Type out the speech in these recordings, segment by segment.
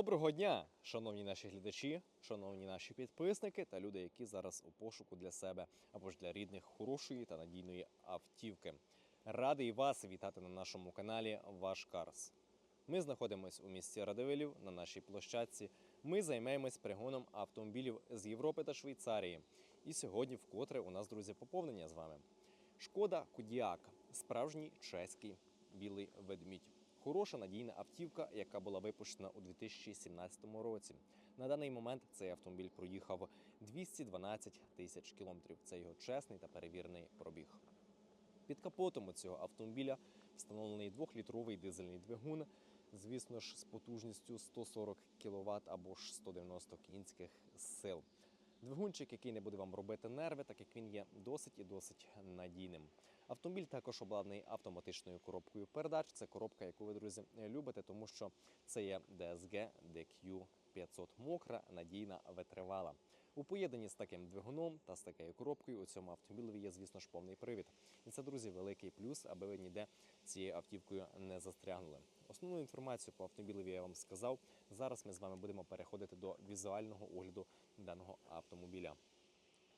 Доброго дня, шановні наші глядачі, шановні наші підписники та люди, які зараз у пошуку для себе або ж для рідних хорошої та надійної автівки. Радий вас вітати на нашому каналі Ваш Карс. Ми знаходимося у місті Радивилів на нашій площадці. Ми займаємось пригоном автомобілів з Європи та Швейцарії. І сьогодні вкотре у нас, друзі, поповнення з вами. Шкода Кудіак, справжній чеський білий ведмідь. Хороша надійна автівка, яка була випущена у 2017 році. На даний момент цей автомобіль проїхав 212 тисяч кілометрів. Це його чесний та перевірений пробіг. Під капотом цього автомобіля встановлений 2-літровий дизельний двигун, звісно ж, з потужністю 140 кВт або ж 190 кінських сил. Двигунчик, який не буде вам робити нерви, так як він є досить і досить надійним. Автомобіль також обладнаний автоматичною коробкою передач. Це коробка, яку ви, друзі, любите, тому що це є DSG DQ 500 мокра, надійна, витривала. У поєднанні з таким двигуном та з такою коробкою у цьому автомобілі є, звісно ж, повний привід. І це, друзі, великий плюс, аби ви ніде цією автівкою не застрягнули. Основну інформацію по автомобілеві я вам сказав. Зараз ми з вами будемо переходити до візуального огляду даного автомобіля.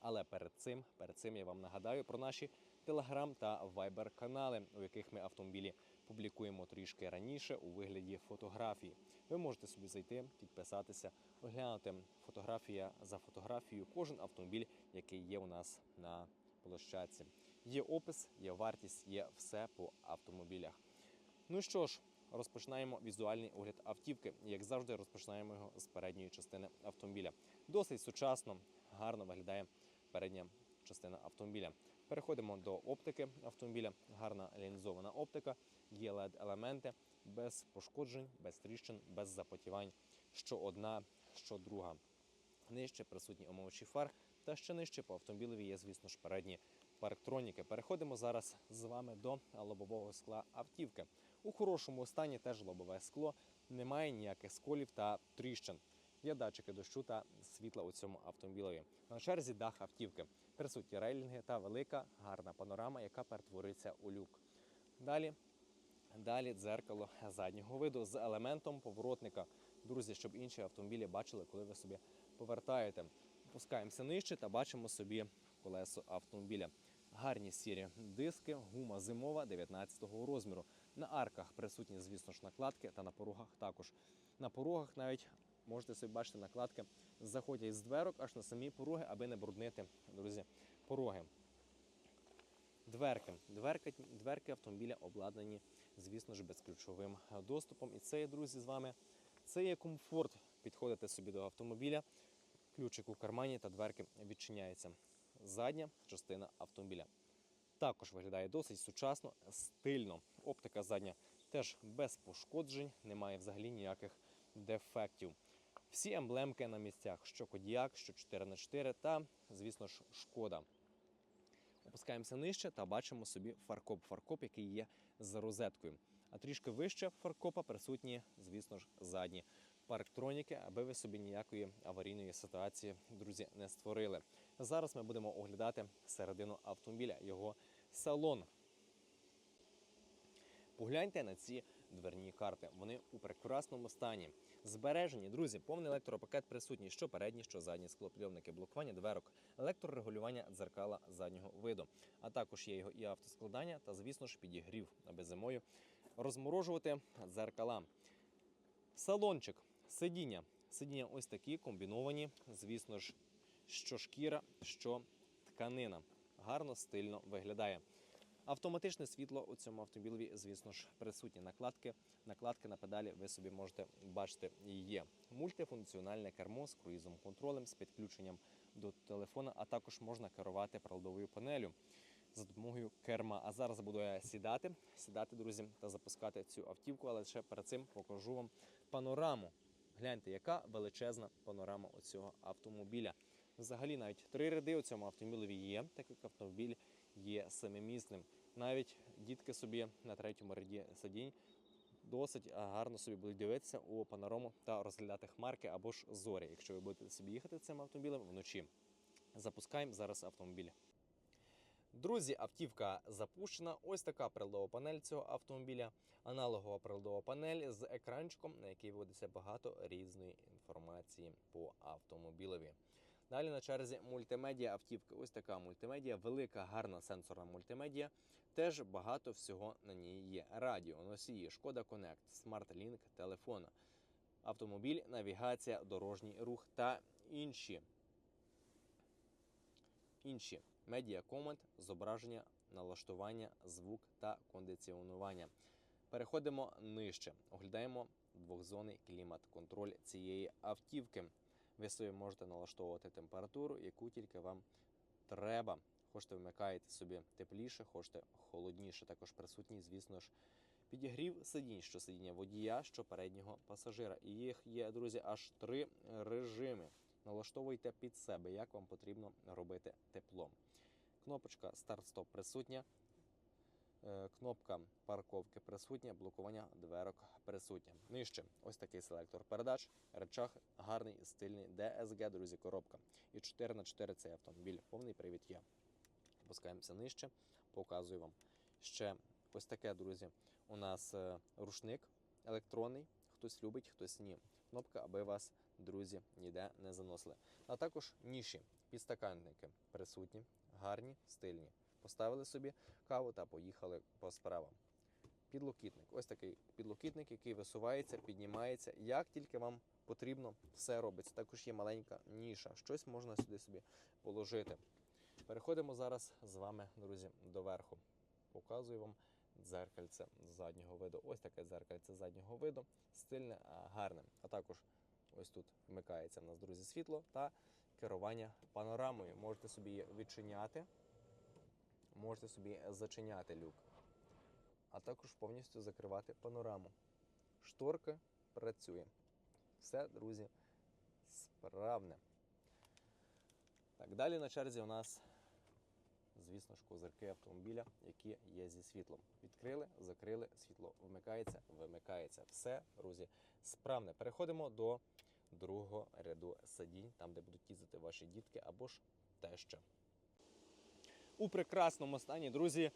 Але перед цим, перед цим я вам нагадаю про наші телеграм та вайбер канали, у яких ми автомобілі публікуємо трішки раніше у вигляді фотографій. Ви можете собі зайти, підписатися, оглянути фотографія за фотографією кожен автомобіль, який є у нас на площадці. Є опис, є вартість, є все по автомобілях. Ну що ж, розпочинаємо візуальний огляд автівки. Як завжди, розпочинаємо його з передньої частини автомобіля. Досить сучасно, гарно виглядає передня частина автомобіля. Переходимо до оптики автомобіля. Гарна лінзована оптика, є led елементи без пошкоджень, без тріщин, без запотівань. Що одна, що друга. Нижче присутні омовчі фар, та ще нижче по автомобілеві є, звісно ж, передні парктроніки. Переходимо зараз з вами до лобового скла автівки. У хорошому стані теж лобове скло, немає ніяких сколів та тріщин. Є датчики дощу та світла у цьому автомобілеві. На черзі дах автівки. Присутні рейлінги та велика гарна панорама, яка перетворюється у люк. Далі, далі дзеркало заднього виду з елементом поворотника. Друзі, щоб інші автомобілі бачили, коли ви собі повертаєте. Опускаємося нижче та бачимо собі колесо автомобіля. Гарні сірі диски, гума зимова 19-го розміру. На арках присутні, звісно ж, накладки та на порогах також. На порогах навіть можете собі бачити накладки заходять з дверок аж на самі пороги, аби не бруднити, друзі, пороги. Дверки. Дверки, дверки автомобіля обладнані, звісно ж, безключовим доступом. І це є, друзі, з вами. Це є комфорт. Підходите собі до автомобіля, ключик у кармані та дверки відчиняються. Задня частина автомобіля. Також виглядає досить сучасно, стильно. Оптика задня теж без пошкоджень, немає взагалі ніяких дефектів. Всі емблемки на місцях, що Кодіак, що 4х4 та, звісно ж, шкода. Опускаємося нижче та бачимо собі фаркоп. Фаркоп, який є з розеткою. А трішки вище фаркопа присутні, звісно ж, задні парктроніки, аби ви собі ніякої аварійної ситуації, друзі, не створили. Зараз ми будемо оглядати середину автомобіля, його салон. Погляньте на ці дверні карти. Вони у прекрасному стані. Збережені, друзі, повний електропакет присутній, що передні, що задні склопідйомники, блокування дверок, електрорегулювання дзеркала заднього виду. А також є його і автоскладання та, звісно ж, підігрів, аби зимою розморожувати дзеркала. Салончик, сидіння. Сидіння ось такі комбіновані, звісно ж, що шкіра, що тканина. Гарно, стильно виглядає. Автоматичне світло у цьому автомобілі, звісно ж, присутні накладки. Накладки на педалі ви собі можете бачити є. Мультифункціональне кермо з круїзом контролем, з підключенням до телефона, а також можна керувати приладовою панелю за допомогою керма. А зараз буду я сідати, сідати, друзі, та запускати цю автівку, але ще перед цим покажу вам панораму. Гляньте, яка величезна панорама у цього автомобіля. Взагалі навіть три ряди у цьому автомобілі є, так як автомобіль є семимісним. Навіть дітки собі на третьому ряді сидінь досить гарно собі будуть дивитися у панорому та розглядати хмарки або ж зорі, якщо ви будете собі їхати цим автомобілем вночі. Запускаємо зараз автомобіль. Друзі, автівка запущена. Ось така приладова панель цього автомобіля. Аналогова приладова панель з екранчиком, на який вводиться багато різної інформації по автомобілеві. Далі на черзі мультимедіа автівки. Ось така мультимедіа, велика, гарна сенсорна мультимедіа. Теж багато всього на ній є. Радіо, носії, Шкода Connect, SmartLink, телефон, автомобіль, навігація, дорожній рух та інші. Інші медіа комент, зображення, налаштування, звук та кондиціонування. Переходимо нижче. Оглядаємо двохзонний клімат-контроль цієї автівки. Ви собі можете налаштовувати температуру, яку тільки вам треба. Хочете вмикаєте собі тепліше, хочете холодніше. Також присутній, звісно ж, підігрів сидінь, що сидіння водія, що переднього пасажира. І їх є, друзі, аж три режими. Налаштовуйте під себе, як вам потрібно робити тепло. Кнопочка старт-стоп присутня. Е, Кнопка парковки присутня, блокування дверок присутнє. Нижче ось такий селектор передач, речах гарний, стильний DSG, друзі, коробка. І 4 на 4 цей автомобіль. Повний привід є. Опускаємося нижче, показую вам ще ось таке, друзі. У нас е, рушник електронний. Хтось любить, хтось ні. Кнопка, аби вас, друзі, ніде не заносили. А також ніші, підстаканники присутні, гарні, стильні. Поставили собі каву та поїхали по справам. Підлокітник. Ось такий підлокітник, який висувається, піднімається. Як тільки вам потрібно, все робиться. Також є маленька ніша. Щось можна сюди собі положити. Переходимо зараз з вами, друзі, до верху. Показую вам дзеркальце заднього виду. Ось таке дзеркальце заднього виду, стильне, гарне. А також ось тут вмикається в нас, друзі, світло та керування панорамою. Можете собі відчиняти, можете собі зачиняти люк, а також повністю закривати панораму. Шторка працює. Все, друзі, справне. Так, далі на черзі у нас, звісно ж, козирки автомобіля, які є зі світлом. Відкрили, закрили, світло вмикається, вимикається. Все, друзі, справне. Переходимо до другого ряду сидінь, там, де будуть їздити ваші дітки або ж теща. У прекрасному стані, друзі,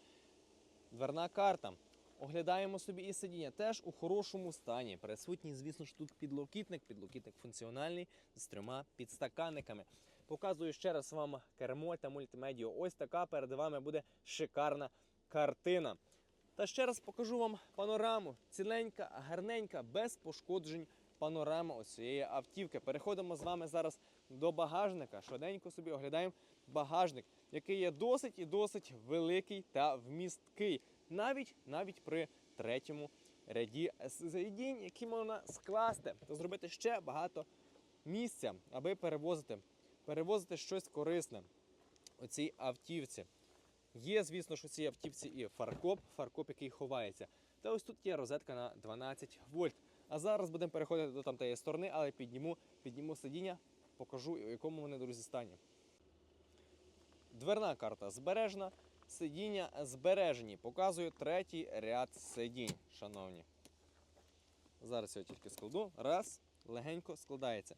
дверна карта. Оглядаємо собі і сидіння теж у хорошому стані. Присутній, звісно ж, тут підлокітник, підлокітник функціональний з трьома підстаканниками. Показую ще раз вам кермо та мультимедіа. Ось така перед вами буде шикарна картина. Та ще раз покажу вам панораму. Ціленька, гарненька, без пошкоджень панорама ось цієї автівки. Переходимо з вами зараз до багажника. Швиденько собі оглядаємо багажник, який є досить і досить великий та вмісткий. Навіть навіть при третьому ряді сидінь, які можна скласти та зробити ще багато місця, аби перевозити, перевозити щось корисне у цій автівці. Є, звісно ж, у цій автівці і фаркоп, фаркоп, який ховається. Та ось тут є розетка на 12 вольт. А зараз будемо переходити до тамтеї сторони, але підніму, підніму сидіння, покажу, у якому вони, друзі, стані. Дверна карта збережена, сидіння збережені. Показую третій ряд сидінь, шановні. Зараз я тільки складу. Раз, легенько складається.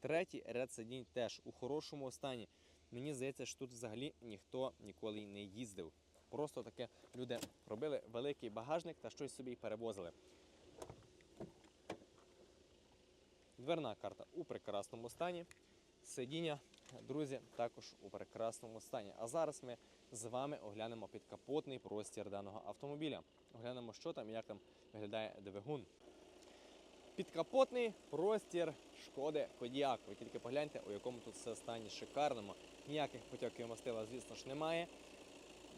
Третій ряд сидінь теж у хорошому стані. Мені здається, що тут взагалі ніхто ніколи не їздив. Просто таке люди робили великий багажник та щось собі перевозили. Дверна карта у прекрасному стані. Сидіння, друзі, також у прекрасному стані. А зараз ми з вами оглянемо підкапотний простір даного автомобіля. Оглянемо, що там і як там виглядає двигун. Підкапотний простір шкоди Кодіак. Ви тільки погляньте, у якому тут все стані шикарному. Ніяких потьоків мастила, звісно ж, немає.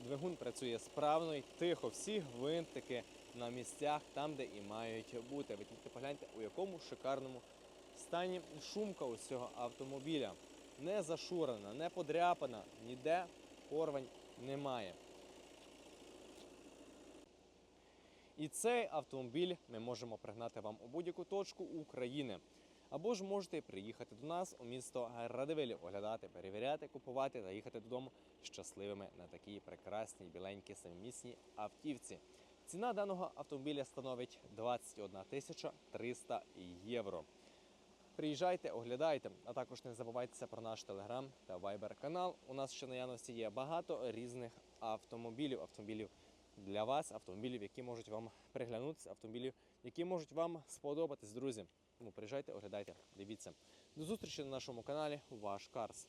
Двигун працює справно і тихо. Всі гвинтики на місцях, там, де і мають бути. Ви тільки погляньте, у якому шикарному стані шумка ось цього автомобіля. Не зашурена, не подряпана, ніде порвань немає. І цей автомобіль ми можемо пригнати вам у будь-яку точку України. Або ж можете приїхати до нас у місто Радивилів, оглядати, перевіряти, купувати та їхати додому щасливими на такій прекрасній біленькій семимісній автівці. Ціна даного автомобіля становить 21 тисяча 300 євро. Приїжджайте, оглядайте, а також не забувайтеся про наш телеграм та вайбер канал. У нас ще наявності є багато різних автомобілів. Автомобілів для вас, автомобілів, які можуть вам приглянутися, автомобілів, які можуть вам сподобатись, друзі. Тому приїжджайте, оглядайте, дивіться. До зустрічі на нашому каналі Ваш Карс.